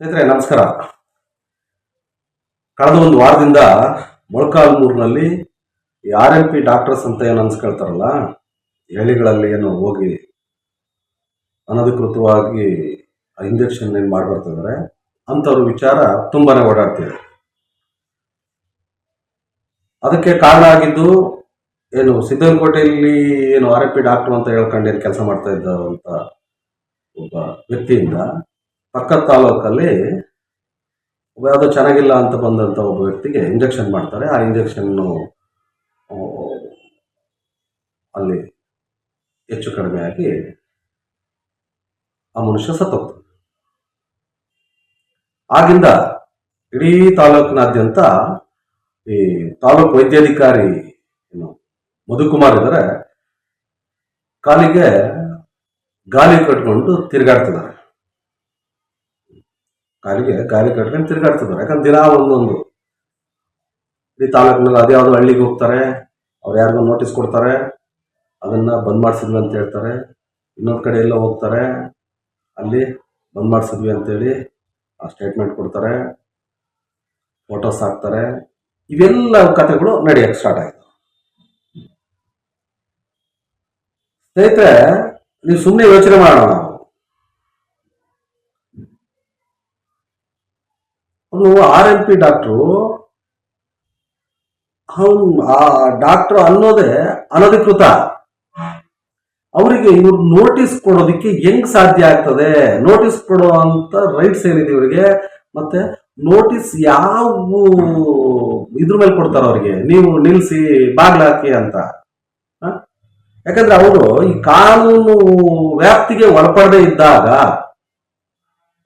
ಸ್ನೇಹಿತರೆ, ನಮಸ್ಕಾರ. ಕಳೆದ ಒಂದು ವಾರದಿಂದ ಮೊಳಕಾಲ್ಮೂರಿನಲ್ಲಿ ಈ ಆರ್ ಎಂ ಪಿ ಡಾಕ್ಟರ್ಸ್ ಅಂತ ಏನು ಅನ್ಸ್ಕೊಳ್ತಾರಲ್ಲ ಹಳ್ಳಿಗಳಲ್ಲಿ ಏನು ಹೋಗಿ ಅನಧಿಕೃತವಾಗಿ ಇಂಜೆಕ್ಷನ್ ಏನು ಮಾಡ್ಬರ್ತಿದ್ದಾರೆ ಅಂಥವ್ರ ವಿಚಾರ ತುಂಬಾನೇ ಓಡಾಡ್ತಿದೆ. ಅದಕ್ಕೆ ಕಾರಣ ಆಗಿದ್ದು, ಏನು ಸಿದ್ದನಕೋಟೆಯಲ್ಲಿ ಏನು ಆರ್ ಎಂ ಪಿ ಡಾಕ್ಟರ್ ಅಂತ ಹೇಳ್ಕೊಂಡು ಏನು ಕೆಲಸ ಮಾಡ್ತಾ ಇದ್ದಂಥ ಒಬ್ಬ ವ್ಯಕ್ತಿಯಿಂದ ಪಕ್ಕದ ತಾಲೂಕಲ್ಲಿ ಯಾವುದೋ ಚೆನ್ನಾಗಿಲ್ಲ ಅಂತ ಬಂದಂಥ ಒಬ್ಬ ವ್ಯಕ್ತಿಗೆ ಇಂಜೆಕ್ಷನ್ ಮಾಡ್ತಾರೆ. ಆ ಇಂಜೆಕ್ಷನ್ನು ಅಲ್ಲಿ ಹೆಚ್ಚು ಕಡಿಮೆ ಆಗಿ ಆ ಮನುಷ್ಯ ಸತ್ತೋಗ್ತಾರೆ ಆಗಿಂದ ಇಡೀ ತಾಲೂಕಿನಾದ್ಯಂತ ಈ ತಾಲೂಕು ವೈದ್ಯಾಧಿಕಾರಿ ಏನು, ಮಧುಕುಮಾರ್ ಇದ್ದಾರೆ. ಕಾಲಿಗೆ ಗಾಲಿ ಕಟ್ಕೊಂಡು ತಿರುಗಾಡ್ತಿದ್ದಾರೆ. ಕಾಲಿಗೆ ಗಾಲಿ ಕಟ್ಕೊಂಡು ತಿರುಗಾಡ್ತಿದ್ದಾರೆ. ಯಾಕಂದ್ರೆ ದಿನ ಒಂದೊಂದು. ಇಡೀ ತಾಲೂಕಿನಲ್ಲಿ ಅದ್ಯಾವುದೋ ಹಳ್ಳಿಗೆ ಹೋಗ್ತಾರೆ, ಅವ್ರು ಯಾರಿಗೂ ನೋಟಿಸ್ ಕೊಡ್ತಾರೆ, ಅದನ್ನು ಬಂದ್ ಮಾಡಿಸಿದ್ವಿ ಅಂತ ಹೇಳ್ತಾರೆ. ಇನ್ನೊಂದು ಕಡೆ ಎಲ್ಲ ಹೋಗ್ತಾರೆ, ಅಲ್ಲಿ ಬಂದ್ ಮಾಡಿಸಿದ್ವಿ ಅಂತೇಳಿ ಆ ಸ್ಟೇಟ್ಮೆಂಟ್ ಕೊಡ್ತಾರೆ ಫೋಟೋಸ್ ಹಾಕ್ತಾರೆ. ಇವೆಲ್ಲ ಕಥೆಗಳು ನಡೆಯೋಕ್ಕೆ ಸ್ಟಾರ್ಟ್ ಆಯಿತು. ಸ್ನೇಹಿತರೆ, ನೀವು ಸುಮ್ಮನೆ ಯೋಚನೆ ಮಾಡೋಣ. ಅವನು ಆರ್ ಎಂ ಪಿ ಡಾಕ್ಟ್ರು, ಅವನು ಆ ಡಾಕ್ಟರ್ ಅನ್ನೋದೇ ಅನಧಿಕೃತ. ಅವರಿಗೆ ಇವ್ರು ನೋಟಿಸ್ ಕೊಡೋದಕ್ಕೆ ಹೆಂಗ್ ಸಾಧ್ಯ ಆಗ್ತದೆ? ನೋಟಿಸ್ ಕೊಡೋ ಅಂತ ರೈಟ್ಸ್ ಏನಿದೆ ಇವರಿಗೆ? ಮತ್ತೆ ನೋಟಿಸ್ ಯಾವ ಇದ್ರ ಮೇಲೆ ಕೊಡ್ತಾರ ಅವ್ರಿಗೆ? ನೀವು ನಿಲ್ಸಿ ಬಾಗ್ಲಾಕಿ ಅಂತ? ಯಾಕಂದ್ರೆ ಅವರು ಈ ಕಾನೂನು ವ್ಯಾಪ್ತಿಗೆ ಒಳಪಡದೆ ಇದ್ದಾಗ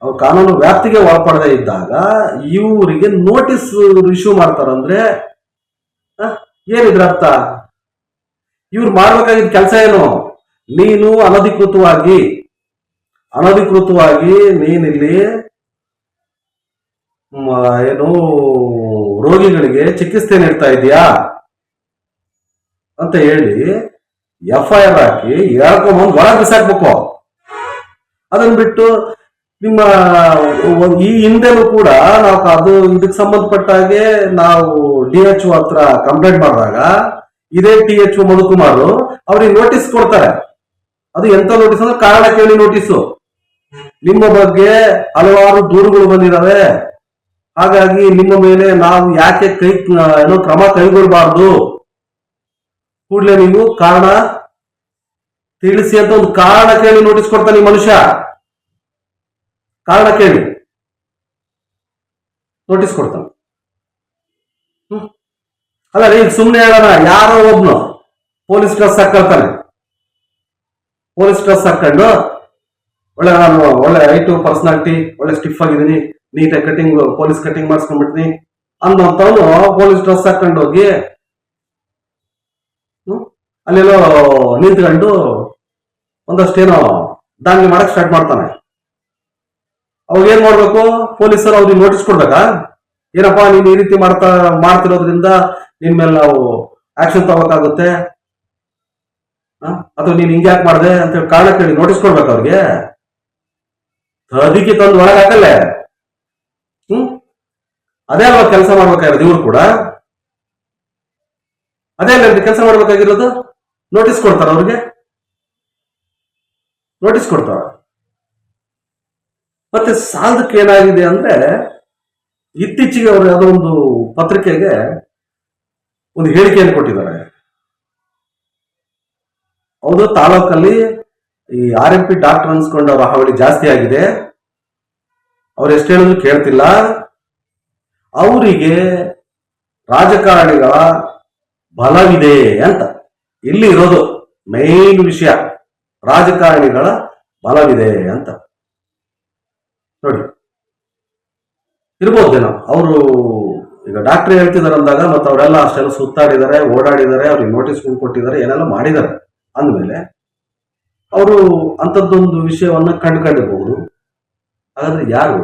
ಅವ್ರು ಕಾನೂನು ವ್ಯಾಪ್ತಿಗೆ ಒಳಪಡದೇ ಇದ್ದಾಗ ಇವರಿಗೆ ನೋಟಿಸ್ ಇಶ್ಯೂ ಮಾಡ್ತಾರಂದ್ರೆ? ಏನಿದ್ರ ಅರ್ಥ? ಇವ್ರು ಮಾಡ್ಬೇಕಾಗಿದ್ದ ಕೆಲಸ ಏನು? ನೀನು ಅನಧಿಕೃತವಾಗಿ ಅನಧಿಕೃತವಾಗಿ ನೀನಿಲ್ಲಿ ಏನು, ರೋಗಿಗಳಿಗೆ ಚಿಕಿತ್ಸೆ ನೀಡ್ತಾ ಇದೀಯಾ ಅಂತ ಹೇಳಿ ಎಫ್ ಐ ಆರ್ ಹಾಕಿ ಹೇಳ್ಕೊಂಬಂದು ಒಳಗೆ ಬಿಸಾಕ್ಬೇಕು. ಅದನ್ನ ಬಿಟ್ಟು ನಿಮ್ಮ ಈ ಹಿಂದೆನೂ ಕೂಡ ನಾವು ಅದು ಇದಕ್ಕೆ ಸಂಬಂಧಪಟ್ಟ ಹಾಗೆ ನಾವು ಡಿ ಎಚ್ ಹತ್ರ ಕಂಪ್ಲೇಂಟ್ ಮಾಡಿದಾಗ, ಇದೇ ಟಿ ಎಚ್ ಮಧುಕುಮಾರ್ ಅವ್ರಿಗೆ ನೋಟಿಸ್ ಕೊಡ್ತಾರೆ. ಅದು ಎಂತ ನೋಟಿಸ್ ಅಂದ್ರೆ ಕಾರಣ ಕೇಳಿ ನೋಟಿಸು. ನಿಮ್ಮ ಬಗ್ಗೆ ಹಲವಾರು ದೂರುಗಳು ಬಂದಿದಾವೆ. ಹಾಗಾಗಿ ನಿಮ್ಮ ಮೇಲೆ ನಾವು ಯಾಕೆ ಕೈ, ಏನೋ ಕ್ರಮ ಕೈಗೊಳ್ಳಬಾರ್ದು. ಕೂಡಲೇ ನೀವು ಕಾರಣ ತಿಳಿಸಿ ಅಂತ ಒಂದು ಕಾರಣ ಕೇಳಿ ನೋಟಿಸ್ ಕೊಡ್ತಾನೆ ಮನುಷ್ಯ. ಕಾರಣ ಕೇಳಿ. ನೋಟಿಸ್ ಕೊಡ್ತಾನೆ. ಅಲ್ಲ ಈಗ ಸುಮ್ಮನೆ ಹೇಳೋಣ, ಯಾರೋ ಒಬ್ನು ಪೊಲೀಸ್ ಡ್ರೆಸ್ ಹಾಕೊಳ್ತಾನೆ. ಪೊಲೀಸ್ ಡ್ರೆಸ್ ಹಾಕೊಂಡು, ಒಳ್ಳೆ ನಾನು ಒಳ್ಳೆ ಹೈಟು ಪರ್ಸನಾಲಿಟಿ, ಒಳ್ಳೆ ಸ್ಟಿಫ್ ಆಗಿದ್ದೀನಿ, ನೀಟಾಗಿ ಕಟಿಂಗ್ ಪೊಲೀಸ್ ಕಟಿಂಗ್ ಮಾಡಿಸ್ಕೊಂಡ್ಬಿಡ್ತೀನಿ ಅನ್ನೋಂಥವ್ನು ಪೊಲೀಸ್ ಡ್ರೆಸ್ ಹಾಕೊಂಡು ಹೋಗಿ ಅಲ್ಲೆಲ್ಲೋ ನಿಂತ್ಕೊಂಡು ಒಂದಷ್ಟೇನೋ ದಾಂಧಲೆ ಮಾಡಕ್ ಸ್ಟಾರ್ಟ್ ಮಾಡ್ತಾನೆ. ಅವಾಗ ಏನ್ ಮಾಡ್ಬೇಕು? ಪೊಲೀಸರು ಅವ್ರಿಗೆ ನೋಟಿಸ್ ಕೊಡ್ಬೇಕಾ? ಏನಪ್ಪಾ, ನೀನ್ ಈ ರೀತಿ ಮಾಡ್ತಾ, ಮಾಡ್ತಿರೋದ್ರಿಂದ ನಿನ್ ಮೇಲೆ ನಾವು ಆಕ್ಷನ್ ತಗೋಬೇಕಾಗುತ್ತೆ ಅಥವಾ ನೀನ್ ಹಿಂಗೆ ಯಾಕೆ ಮಾಡಿದೆ ಅಂತ ಹೇಳಿ ಕಾರಣ ಕೇಳಿ ನೋಟಿಸ್ ಕೊಡ್ಬೇಕು ಅವ್ರಿಗೆ? ಅದಕ್ಕೆ ತಂದು ಒಳಗೆ ಹಾಕಲ್ಲೇ? ಹ್ಮ್? ಅದೇ ಅಲ್ವಾ ಕೆಲಸ ಮಾಡ್ಬೇಕಾಗಿರೋದು ಇವ್ರು ಕೂಡ? ಅದೇ ಅಲ್ಲ ಕೆಲಸ ಮಾಡ್ಬೇಕಾಗಿರೋದು? ನೋಟಿಸ್ ಕೊಡ್ತಾರ ಅವ್ರಿಗೆ? ನೋಟಿಸ್ ಕೊಡ್ತಾರ. ಮತ್ತೆ ಸಾಲದಕ್ಕೆ ಏನಾಗಿದೆ ಅಂದ್ರೆ ಇತ್ತೀಚೆಗೆ ಅವರು ಯಾವುದೋ ಒಂದು ಪತ್ರಿಕೆಗೆ ಒಂದು ಹೇಳಿಕೆಯನ್ನು ಕೊಟ್ಟಿದ್ದಾರೆ. ಹೌದು, ತಾಲೂಕಲ್ಲಿ ಈ ಆರ್ ಎಂ ಪಿ ಡಾಕ್ಟರ್ ಅನ್ಸ್ಕೊಂಡವ್ರ ಹಾವಳಿ ಜಾಸ್ತಿ ಆಗಿದೆ. ಅವ್ರು ಎಷ್ಟು ಹೇಳಿದ್ರು ಕೇಳ್ತಿಲ್ಲ. ಅವರಿಗೆ ರಾಜಕಾರಣಿಗಳ ಬಲವಿದೆ ಅಂತ. ಇಲ್ಲಿ ಇರೋದು ಮೈನ್ ವಿಷಯ, ರಾಜಕಾರಣಿಗಳ ಬಲವಿದೆ ಅಂತ. ನೋಡಿ. ಇರ್ಬೋದೇನೋ ಅವರು ಈಗ ಡಾಕ್ಟರ್ ಹೇಳ್ತಿದ್ದಾರೆ ಅಂದಾಗ ಮತ್ತೆ ಅವರೆಲ್ಲ ಅಷ್ಟೆಲ್ಲ ಸುತ್ತಾಡಿದ್ದಾರೆ, ಓಡಾಡಿದ್ದಾರೆ, ಅವ್ರಿಗೆ ನೋಟಿಸ್ ಕೊಟ್ಟಿದ್ದಾರೆ, ಏನೆಲ್ಲ ಮಾಡಿದ್ದಾರೆ ಅಂದಮೇಲೆ ಅವರು ಅಂಥದ್ದೊಂದು ವಿಷಯವನ್ನು ಕಂಡುಕೊಂಡಿರಬಹುದು ಹಾಗಾದ್ರೆ ಯಾರು?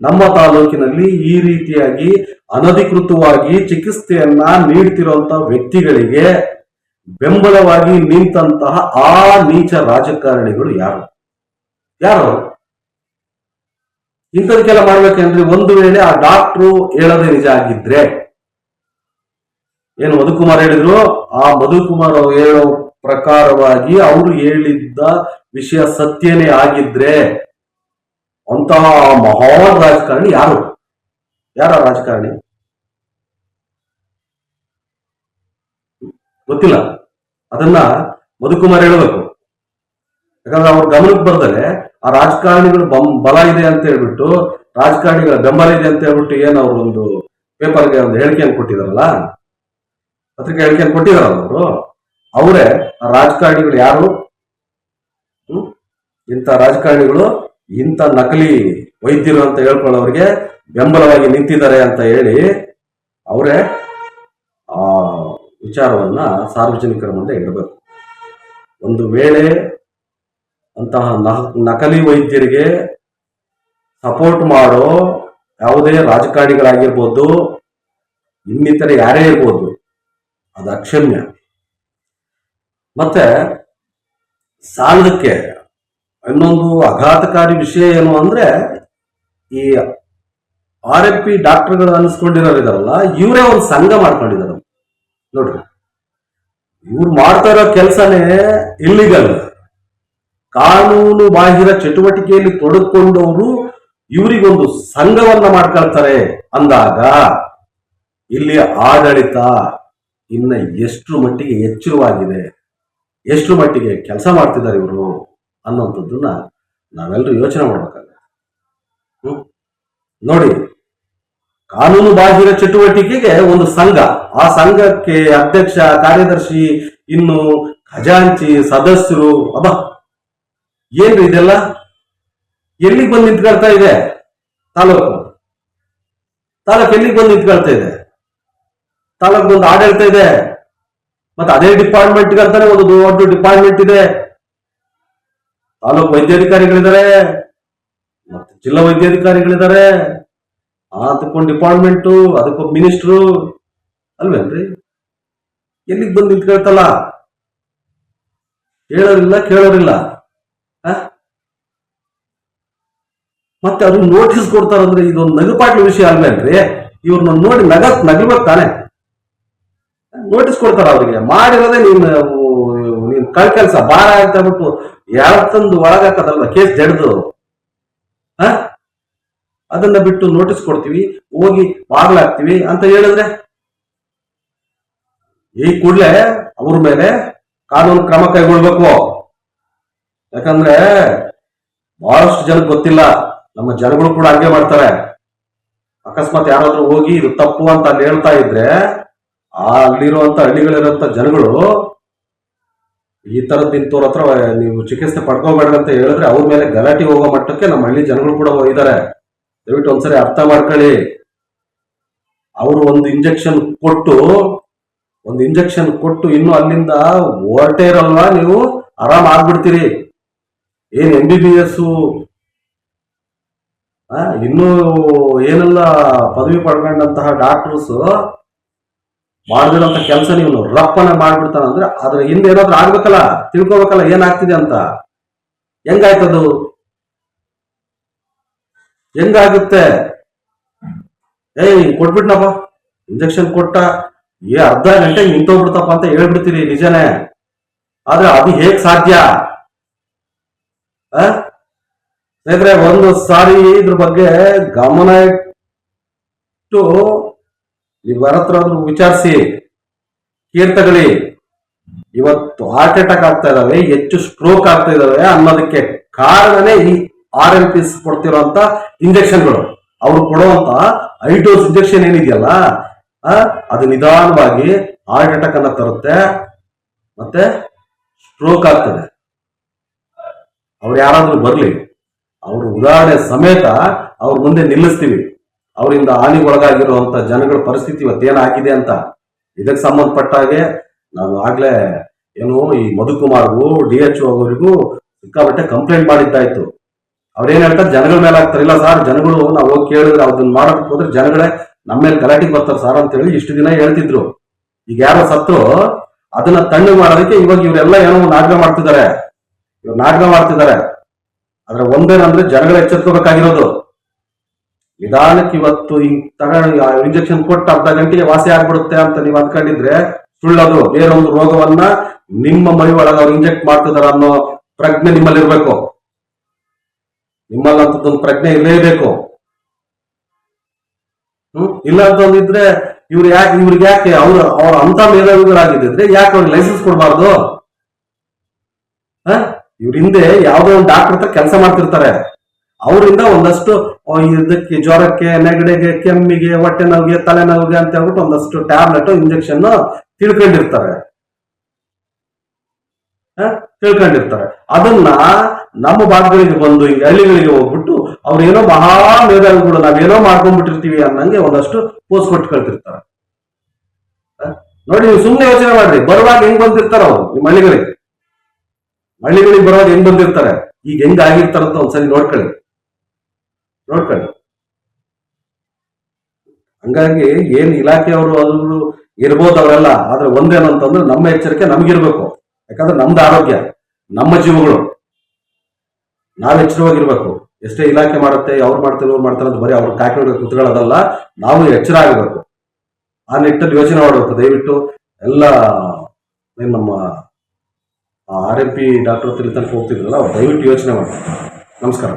ನಮ್ಮ ತಾಲೂಕಿನಲ್ಲಿ ಈ ರೀತಿಯಾಗಿ ಅನಧಿಕೃತವಾಗಿ ಚಿಕಿತ್ಸೆಯನ್ನ ನೀಡ್ತಿರುವಂತ ವ್ಯಕ್ತಿಗಳಿಗೆ ಬೆಂಬಲವಾಗಿ ನಿಂತಹ ಆ ನೀಚ ರಾಜಕಾರಣಿಗಳು ಯಾರು? ಯಾರು? ಇಂಥದಕ್ಕೆಲ್ಲ ಮಾಡ್ಬೇಕಂದ್ರೆ ಒಂದು ವೇಳೆ ಆ ಡಾಕ್ಟ್ರು ಹೇಳೋದೇ ನಿಜ ಆಗಿದ್ರೆ, ಏನು ಮಧುಕುಮಾರ್ ಹೇಳಿದ್ರು? ಆ ಮಧುಕುಮಾರ್ ಅವರು ಹೇಳೋ ಪ್ರಕಾರವಾಗಿ ಅವರು ಹೇಳಿದ್ದ ವಿಷಯ ಸತ್ಯನೇ ಆಗಿದ್ರೆ, ಅಂತಹ ಮಹಾನ್ ರಾಜಕಾರಣಿ ಯಾರು? ಯಾರ ರಾಜಕಾರಣಿ? ಗೊತ್ತಿಲ್ಲ. ಅದನ್ನ ಮಧುಕುಮಾರ್ ಹೇಳಬೇಕು. ಯಾಕಂದ್ರೆ ಅವ್ರ ಗಮನಕ್ಕೆ ಬರ್ದರೆ ಆ ರಾಜಕಾರಣಿಗಳು ಬಲ ಇದೆ ಅಂತ ಹೇಳ್ಬಿಟ್ಟು, ರಾಜಕಾರಣಿಗಳ ಬೆಂಬಲ ಇದೆ ಅಂತ ಹೇಳ್ಬಿಟ್ಟು ಏನು ಅವರೊಂದು ಒಂದು ಪೇಪರ್ಗೆ ಒಂದು ಹೇಳಿಕೆಯನ್ನು ಕೊಟ್ಟಿದಾರಲ್ಲ ಪತ್ರಿಕೆ ಹೇಳಿಕೆಯನ್ನು ಕೊಟ್ಟಿದಾರಲ್ಲ ಅವರು? ಅವರೇ ಆ ರಾಜಕಾರಣಿಗಳು ಯಾರು? ಇಂಥ ರಾಜಕಾರಣಿಗಳು, ಇಂಥ ನಕಲಿ ವೈದ್ಯರು ಅಂತ ಹೇಳ್ಕೊಳ್ಳೋರಿಗೆ ಬೆಂಬಲವಾಗಿ ನಿಂತಿದ್ದಾರೆ ಅಂತ ಹೇಳಿ ಅವರೇ ಆ ವಿಚಾರವನ್ನ ಸಾರ್ವಜನಿಕರ ಮುಂದೆ ಇಡಬೇಕು. ಒಂದು ವೇಳೆ ಅಂತಹ ನಕಲಿ ವೈದ್ಯರಿಗೆ ಸಪೋರ್ಟ್ ಮಾಡೋ ಯಾವುದೇ ರಾಜಕಾರಣಿಗಳಾಗಿರ್ಬೋದು, ಇನ್ನಿತರ ಯಾರೇ ಇರ್ಬೋದು, ಅದು ಅಕ್ಷಮ್ಯ. ಮತ್ತೆ ಸಾಲದಕ್ಕೆ ಇನ್ನೊಂದು ಆಘಾತಕಾರಿ ವಿಷಯ ಏನು ಅಂದ್ರೆ, ಈ ಆರ್ ಎಫ್ ಪಿ ಡಾಕ್ಟರ್ಗಳು ಅನಿಸ್ಕೊಂಡಿರೋರು ಇದಾರಲ್ಲ ಇವರೇ ಒಂದು ಸಂಘ ಮಾಡ್ಕೊಂಡಿದ್ದಾರೆ. ನೋಡ್ರಿ, ಇವ್ರು ಮಾಡ್ತಾ ಇರೋ ಕೆಲಸನೇ ಇಲ್ಲಿಗಲ್ ಕಾನೂನು ಬಾಹಿರ ಚಟುವಟಿಕೆಯಲ್ಲಿ ತೊಡಕೊಂಡವರು ಇವರಿಗೊಂದು ಸಂಘವನ್ನ ಮಾಡ್ಕೊಳ್ತಾರೆ ಅಂದಾಗ ಇಲ್ಲಿ ಆಡಳಿತ ಇನ್ನ ಎಷ್ಟು ಮಟ್ಟಿಗೆ ಎಚ್ಚರವಾಗಿದೆ, ಎಷ್ಟು ಮಟ್ಟಿಗೆ ಕೆಲಸ ಮಾಡ್ತಿದ್ದಾರೆ ಇವರು ಅನ್ನೋಂಥದ್ದನ್ನ ನಾವೆಲ್ಲರೂ ಯೋಚನೆ ಮಾಡ್ಬೇಕಾಗುತ್ತೆ? ನೋಡಿ, ಕಾನೂನು ಬಾಹಿರ ಚಟುವಟಿಕೆಗೆ ಒಂದು ಸಂಘ, ಆ ಸಂಘಕ್ಕೆ ಅಧ್ಯಕ್ಷ, ಕಾರ್ಯದರ್ಶಿ, ಇನ್ನು ಖಜಾಂಚಿ ಸದಸ್ಯರು ಅಬ್ಬ ಏನ್ರಿ ಇದೆಲ್ಲ? ಎಲ್ಲಿಗೆ ಬಂದು ನಿಂತ್ಕೊಳ್ತಾ ಇದೆ? ತಾಲೂಕು. ತಾಲೂಕು ಎಲ್ಲಿಗೆ ಬಂದು ನಿಂತ್ಕೊಳ್ತಾ ಇದೆ? ತಾಲೂಕು ಒಂದು ಆಡಳಿತ ಇದೆ. ಮತ್ತೆ ಅದೇ ಡಿಪಾರ್ಟ್ಮೆಂಟ್ ಅಂತಾನೆ ಒಂದು ದೊಡ್ಡ ಡಿಪಾರ್ಟ್ಮೆಂಟ್ ಇದೆ. ತಾಲೂಕು ವೈದ್ಯಾಧಿಕಾರಿಗಳಿದ್ದಾರೆ ಮತ್ತೆ ಜಿಲ್ಲಾ ವೈದ್ಯಾಧಿಕಾರಿಗಳಿದ್ದಾರೆ ಅದಕ್ಕೊಂದು ಡಿಪಾರ್ಟ್ಮೆಂಟು, ಅದಕ್ಕೊಂದು ಮಿನಿಸ್ಟ್ರು, ಅಲ್ವೇನ್ರಿ? ಎಲ್ಲಿಗೆ ಬಂದು ನಿಂತ್ಕೊಳ್ತಲ್ಲ? ಹೇಳೋರಿಲ್ಲ ಕೇಳೋರಿಲ್ಲ ಆ? ಮತ್ತೆ ಅದು ನೋಟಿಸ್ ಕೊಡ್ತಾರಂದ್ರೆ ಇದೊಂದು ನಗಪಾಟ್ಲ ವಿಷಯ ಅಲ್ವೇನ್ರಿ ಇವ್ರನ್ನ ನೋಡಿ ನಗ ನಗಲ್ಬೇಕು ತಾನೆ ನೋಟಿಸ್ ಕೊಡ್ತಾರ ಅವ್ರಿಗೆ. ಮಾಡಿರೋದೇ ನೀನು, ನೀನ್ ಕಳ್ ಕೆಲಸ. ಬಾರ ಅಂತ ಬಿಟ್ಟು ಯಾವತ್ತೊಂದು ಒಳಗಾಕದಲ್ಲ ಕೇಸ್ ಜಡ್ದು. ಅದನ್ನ ಬಿಟ್ಟು ನೋಟಿಸ್ ಕೊಡ್ತೀವಿ, ಹೋಗಿ ಬಾಗ್ಲಾಗ್ತೀವಿ ಅಂತ ಹೇಳಿದ್ರೆ? ಈ ಕೂಡಲೇ ಅವ್ರ ಮೇಲೆ ಕಾನೂನು ಕ್ರಮ ಕೈಗೊಳ್ಬೇಕು. ಯಾಕಂದ್ರೆ ಬಹಳಷ್ಟು ಜನಕ್ಕೆ ಗೊತ್ತಿಲ್ಲ. ನಮ್ಮ ಜನಗಳು ಕೂಡ ಹಂಗೆ ಮಾಡ್ತಾರೆ. ಅಕಸ್ಮಾತ್ ಯಾರಾದ್ರೂ ಹೋಗಿ ಇದು ತಪ್ಪು ಅಂತ ಅಲ್ಲಿ ಹೇಳ್ತಾ ಇದ್ರೆ ಆ ಅಲ್ಲಿರುವಂತ ಹಳ್ಳಿಗಳಿರುವಂತ ಜನಗಳು ಈ ತರದ್ ನಿಂತವ್ರ ಹತ್ರ ನೀವು ಚಿಕಿತ್ಸೆ ಪಡ್ಕೋಬೇಡ ಅಂತ ಹೇಳಿದ್ರೆ ಅವ್ರ ಮೇಲೆ ಗಲಾಟೆ ಹೋಗೋ ಮಟ್ಟಕ್ಕೆ ನಮ್ಮ ಹಳ್ಳಿ ಜನಗಳು ಕೂಡ ಇದ್ದಾರೆ ದಯವಿಟ್ಟು ಒಂದ್ಸರಿ ಅರ್ಥ ಮಾಡ್ಕೊಳ್ಳಿ. ಅವರು ಒಂದು ಇಂಜೆಕ್ಷನ್ ಕೊಟ್ಟು, ಒಂದು ಇಂಜೆಕ್ಷನ್ ಕೊಟ್ಟು ಇನ್ನು ಅಲ್ಲಿಂದ ಹೊರಟೇ ಇರಲ್ವಾ ನೀವು? ಆರಾಮ್ ಆಗ್ಬಿಡ್ತೀರಿ ಏನ್ ಎಂ ಬಿ ಬಿ ಎಸ್ ಇನ್ನೂ ಏನೆಲ್ಲ ಪದವಿ ಪಡ್ಕೊಂಡಂತಹ ಡಾಕ್ಟರ್ಸ್ ಮಾಡಿದಿರೋಂಥ ಕೆಲಸ ನೀವು ರಪ್ಪನೆ ಮಾಡ್ಬಿಡ್ತಾನ ಅಂದ್ರೆ ಹಿಂದೆ ಏನಾದ್ರೂ ಆಗ್ಬೇಕಲ್ಲ, ತಿಳ್ಕೊಬೇಕಲ್ಲ, ಏನಾಗ್ತಿದೆ ಅಂತ. ಹೆಂಗಾಯ್ತದು? ಹೆಂಗಾಗುತ್ತೆ? ಏಯ್ ಕೊಟ್ಬಿಟ್ನಪ್ಪ. ಇಂಜೆಕ್ಷನ್ ಕೊಟ್ಟ ಏ ಅರ್ಧ ಗಂಟೆ ನಿಂತೋಗ್ಬಿಡ್ತಪ್ಪ ಅಂತ ಹೇಳ್ಬಿಡ್ತೀರಿ, ನಿಜನೇ. ಆದ್ರೆ ಅದು ಹೇಗ್ ಸಾಧ್ಯ? ಆ? ಸ್ನೇಹಿತರೆ, ಒಂದು ಸಾರಿ ಇದ್ರ ಬಗ್ಗೆ ಗಮನ ಇಟ್ಟು ನೀವು ಹತ್ರ ವಿಚಾರಿಸಿ. ಕೀರ್ತಗಳಿ ಇವತ್ತು ಹಾರ್ಟ್ ಅಟ್ಯಾಕ್ ಆಗ್ತಾ ಇದಾವೆ ಹೆಚ್ಚು ಸ್ಟ್ರೋಕ್ ಆಗ್ತಾ ಇದಾವೆ ಅನ್ನೋದಕ್ಕೆ ಕಾರಣನೇ ಈ ಆರ್ ಎಲ್ ಪಿಸ್ ಕೊಡ್ತಿರೋಂತ ಇಂಜೆಕ್ಷನ್ಗಳು. ಅವ್ರು ಕೊಡುವಂತ ಐಡೋಸ್ ಇಂಜೆಕ್ಷನ್ ಏನಿದೆಯಲ್ಲ ಅದು ನಿಧಾನವಾಗಿ ಹಾರ್ಟ್ ಅಟ್ಯಾಕ್ ಅನ್ನ ತರುತ್ತೆ, ಮತ್ತೆ ಸ್ಟ್ರೋಕ್ ಆಗ್ತದೆ. ಅವ್ರು ಯಾರಾದ್ರೂ ಬರ್ಲಿ. ಅವ್ರ ಉದಾಹರಣೆ ಸಮೇತ ಅವ್ರ ಮುಂದೆ ನಿಲ್ಲಿಸ್ತೀವಿ. ಅವರಿಂದ ಹಾನಿಗೊಳಗಾಗಿರುವಂತ ಜನಗಳ ಪರಿಸ್ಥಿತಿ ಇವತ್ತೇನಾಗಿದೆ ಅಂತ. ಇದಕ್ಕೆ ಸಂಬಂಧಪಟ್ಟ ಹಾಗೆ ನಾನು ಆಗ್ಲೇ ಏನು ಈ ಮಧುಕುಮಾರ್ಗೂ ಡಿ ಎಚ್ ಅವರಿಗೂ ಸಿಕ್ಕಾಬಟ್ಟೆ ಕಂಪ್ಲೇಂಟ್ ಮಾಡಿದ್ದಾಯ್ತು. ಅವ್ರೇನ್ ಹೇಳ್ತಾರೆ, ಜನಗಳ ಮೇಲೆ ಆಗ್ತಾರಿಲ್ಲ ಸರ್, ಜನಗಳು ನಾವು ಹೋಗಿ ಕೇಳಿದ್ರೆ ಅದನ್ನ ಮಾಡೋದಕ್ಕೆ ಹೋದ್ರೆ ಜನಗಳೇ ನಮ್ಮ ಮೇಲೆ ಗಲಾಟೆಗೆ ಬರ್ತಾರೆ ಸರ್ ಅಂತ ಹೇಳಿ ಇಷ್ಟು ದಿನ ಹೇಳ್ತಿದ್ರು. ಈಗ ಯಾರೋ ಸತ್ತು ಅದನ್ನ ತಣ್ಣು ಮಾಡೋದಕ್ಕೆ ಇವಾಗ ಇವರೆಲ್ಲ ಏನೋ ನಾಟಕ ಮಾಡ್ತಿದ್ದಾರೆ. ಇವ್ರು ನಾಟಕ ಮಾಡ್ತಿದ್ದಾರೆ. ಆದ್ರೆ ಒಂದೇನಂದ್ರೆ ಜನಗಳ ಎಚ್ಚೆತ್ಕೋಬೇಕಾಗಿರೋದು ನಿಧಾನಕ್ಕೆ ಇವತ್ತು ತಗೊಂಡು ಇಂಜೆಕ್ಷನ್ ಕೊಟ್ಟು ಅರ್ಧ ಗಂಟೆಗೆ ವಾಸಿ ಆಗ್ಬಿಡುತ್ತೆ ಅಂತ ನೀವು ಅಂದ್ಕೊಂಡಿದ್ರೆ ಸುಳ್ಳದು. ಬೇರೊಂದು ರೋಗವನ್ನ ನಿಮ್ಮ ಮೈ ಒಳಗೆ ಅವ್ರು ಇಂಜೆಕ್ಟ್ ಮಾಡ್ತಿದಾರ ಅನ್ನೋ ಪ್ರಜ್ಞೆ ನಿಮ್ಮಲ್ಲಿ ಇರಬೇಕು ನಿಮ್ಮಲ್ಲಿ ಪ್ರಜ್ಞೆ ಇರಲೇಬೇಕು. ಹ್ಮ್? ಇಲ್ಲ ಅಂತಂದಿದ್ರೆ ಇವ್ರು ಯಾಕೆ ಇವ್ರಿಗೆ ಯಾಕೆ ಅವ್ರ ಅವ್ರ ಅಂತ ಮೇಧಾವಿಗಳಾಗಿದ್ದಿದ್ರೆ ಯಾಕೆ ಅವ್ರಿಗೆ ಲೈಸೆನ್ಸ್ ಕೊಡಬಾರ್ದು? ಇವ್ರ ಹಿಂದೆ ಯಾವ್ದೋ ಒಂದು ಡಾಕ್ಟರ್ ಹತ್ರ ಕೆಲಸ ಮಾಡ್ತಿರ್ತಾರೆ. ಅವರಿಂದ ಒಂದಷ್ಟು ಇದಕ್ಕೆ ಜ್ವರಕ್ಕೆ, ನೆಗಡಿಗೆ, ಕೆಮ್ಮಿಗೆ, ಹೊಟ್ಟೆ ನೋವಿಗೆ ತಲೆನೋವಿಗೆ ಅಂತ ಹೇಳ್ಬಿಟ್ಟು ಒಂದಷ್ಟು ಟ್ಯಾಬ್ಲೆಟ್ ಇಂಜೆಕ್ಷನ್ ತಿಳ್ಕೊಂಡಿರ್ತಾರೆ. ತಿಳ್ಕೊಂಡಿರ್ತಾರೆ. ಅದನ್ನ ನಮ್ಮ ಭಾಗಗಳಿಗೆ ಬಂದು ಈ ಹಳ್ಳಿಗಳಿಗೆ ಹೋಗ್ಬಿಟ್ಟು ಅವ್ರು ಏನೋ ಮಹಾ ಮೇಧಾವಿಗಳು ನಾವೇನೋ ಮಾಡ್ಕೊಂಡ್ಬಿಟ್ಟಿರ್ತೀವಿ ಅನ್ನಂಗೆ ಒಂದಷ್ಟು ಪೋಸ್ ಕೊಟ್ಟು ಕಳ್ತಿರ್ತಾರೆ ನೋಡಿ, ನೀವು ಸುಮ್ಮನೆ ಯೋಚನೆ ಮಾಡ್ರಿ. ಬರುವಾಗ ಹೆಂಗ್ ಬಂದಿರ್ತಾರ ಅವ್ರು ನಿಮ್ಮ ಹಳ್ಳಿಗಳಿಗೆ. ಹಳ್ಳಿಗಳಿಗೆ ಬರೋದು ಹೆಂಗ್ ಬಂದಿರ್ತಾರೆ? ಈಗ ಹೆಂಗ್ ಆಗಿರ್ತಾರಂತ ಒಂದ್ಸರಿ ನೋಡ್ಕೊಳ್ಳಿ. ನೋಡ್ಕೊಳ್ಳಿ. ಹಂಗಾಗಿ ಏನ್ ಇಲಾಖೆಯವರು ಅವರು ಇರ್ಬೋದು ಅವರೆಲ್ಲ, ಆದ್ರೆ ಒಂದೇನಂತಂದ್ರೆ ನಮ್ಮ ಎಚ್ಚರಿಕೆ ನಮಗಿರ್ಬೇಕು. ಯಾಕಂದ್ರೆ ನಮ್ದು ಆರೋಗ್ಯ, ನಮ್ಮ ಜೀವಗಳು. ನಾವ್ ಎಚ್ಚರವಾಗಿರ್ಬೇಕು. ಎಷ್ಟೇ ಇಲಾಖೆ ಮಾಡುತ್ತೆ, ಅವ್ರು ಮಾಡ್ತಾರೆ, ಇವ್ರು ಮಾಡ್ತಾರೆ ಅಂತ ಬರೀ ಅವ್ರು ಕಾಯ್ಕೊಂಡು ಕುತ್ಕೊಳ್ಳೋದಲ್ಲ, ನಾವು ಎಚ್ಚರ ಆಗಬೇಕು. ಆ ನಿಟ್ಟಲ್ಲಿ ಯೋಚನೆ ಮಾಡಬೇಕು. ದಯವಿಟ್ಟು ಎಲ್ಲ ನಮ್ಮ ಆರ್ ಎಂ ಪಿ ಡಾಕ್ಟರ್ ಹತ್ರ ತನಕ ಹೋಗ್ತಿದ್ರಲ್ಲ ಅವ್ರು ದಯವಿಟ್ಟು ಯೋಚನೆ ಮಾಡಿ ನಮಸ್ಕಾರ